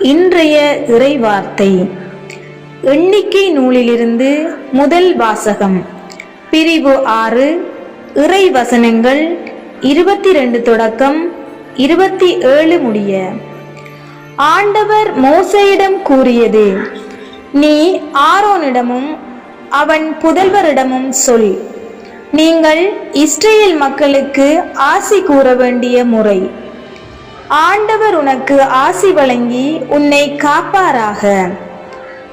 இன்றைய இறைவார்த்தை. எண்ணிக்கை நூலிலிருந்து முதல் வாசகம். பிரிவு ஆறு இறை வசனங்கள் இருபத்தி ரெண்டு தொடக்கம் இருபத்தி ஏழு முடிய. ஆண்டவர் மோசையிடம் கூறியது நீ ஆரோனிடமும் அவன் புதல்வரிடமும் சொல். நீங்கள் இஸ்ரேல் மக்களுக்கு ஆசி கூற வேண்டிய முறை. ஆண்டவர் உனக்கு ஆசி வழங்கி உன்னை காப்பாராக.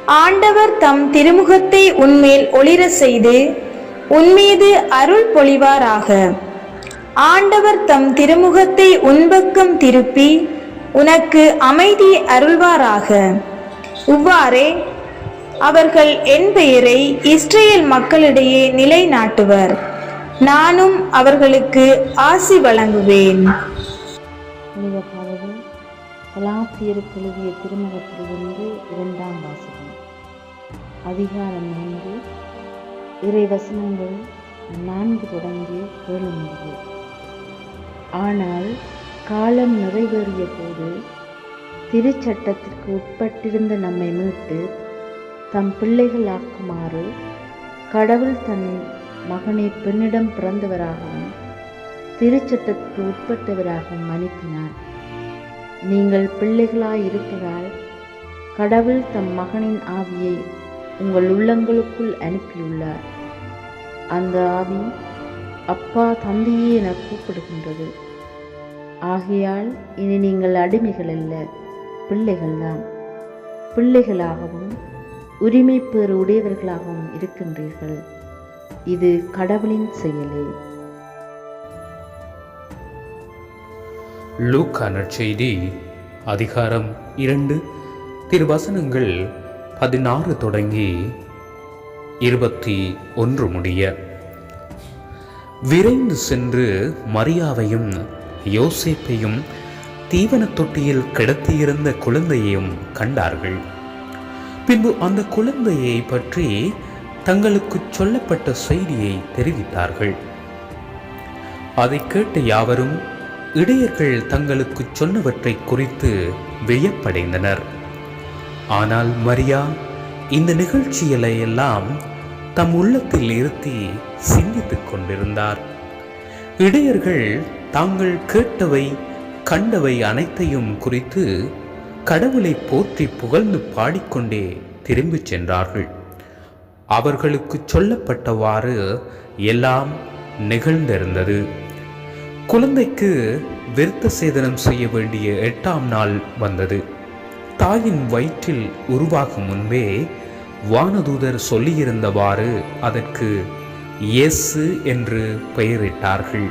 ஆண்டவர் தம் திருமுகத்தை உன்மேல் ஒளிர செய்து உன்மீது அருள் பொழிவாராக. ஆண்டவர் தம் திருமுகத்தை உன்பக்கம் திருப்பி உனக்கு அமைதி அருள்வாராக. இவ்வாறே அவர்கள் என் பெயரை இஸ்ரேல் மக்களிடையே நிலைநாட்டுவர். நானும் அவர்களுக்கு ஆசி வழங்குவேன். புனித பாடல்கள் கலாசியருக்கு எழுதிய திருமணத்திலிருந்து இரண்டாம் வாசகம். அதிகாரம் நான்கு. இறை வசனங்கள் நான்கு தொடங்கி ஏழு முடிவு. ஆனால் காலம் நிறைவேறிய போது திருச்சட்டத்திற்கு உட்பட்டிருந்த நம்மை மீட்டு தம் பிள்ளைகளாக்குமாறு கடவுள் தன் மகனை பெண்ணிடம் பிறந்தவராகவும் திருச்சட்டத்துக்கு உட்பட்டவராக மன்னிப்பினார் நீங்கள் பிள்ளைகளாய் இருப்பதால் கடவுள் தம் மகனின் ஆவியை உங்கள் உள்ளங்களுக்குள் அனுப்பியுள்ளார். அந்த ஆவி அப்பா தந்தையே என கூப்பிடுகின்றது. ஆகையால் இனி நீங்கள் அடிமைகள் அல்ல பிள்ளைகள்தான். பிள்ளைகளாகவும் உரிமை பேறு உடையவர்களாகவும் இருக்கின்றீர்கள். இது கடவுளின் செயலே. லூக்கா நற்செய்தி அதிகாரம் இரண்டு திருவசனங்கள் பதினாறு தொடங்கி இருபத்தி ஒன்று முடிய. விரைந்து சென்று மரியாவையும் யோசேப்பையும் தீவன தொட்டியில் கிடத்தியிருந்த குழந்தையையும் கண்டார்கள். பின்பு அந்த குழந்தையை பற்றி தங்களுக்கு சொல்லப்பட்ட செய்தியை தெரிவித்தார்கள். அதை கேட்ட யாவரும் இடையர்கள் தங்களுக்கு சொன்னவற்றை குறித்து வியப்படைந்தனர். ஆனால் மரியா இந்த நிகழ்ச்சிகளை எல்லாம் தம் உள்ளத்தில் இருத்தி சிந்தித்துக் கொண்டிருந்தார். இடையர்கள் தாங்கள் கேட்டவை கண்டவை அனைத்தையும் குறித்து கடவுளை போற்றி புகழ்ந்து பாடிக்கொண்டே திரும்பிச் சென்றார்கள். அவர்களுக்கு சொல்லப்பட்டவாறு எல்லாம் நிகழ்ந்திருந்தது. குழந்தைக்கு விருத்த சேதனம் செய்ய வேண்டிய எட்டாம் நாள் வந்தது. தாயின் வயிற்றில் உருவாகும் முன்பே வானதூதர் சொல்லியிருந்தவாறு அதற்கு இயேசு என்று பெயரிட்டார்கள்.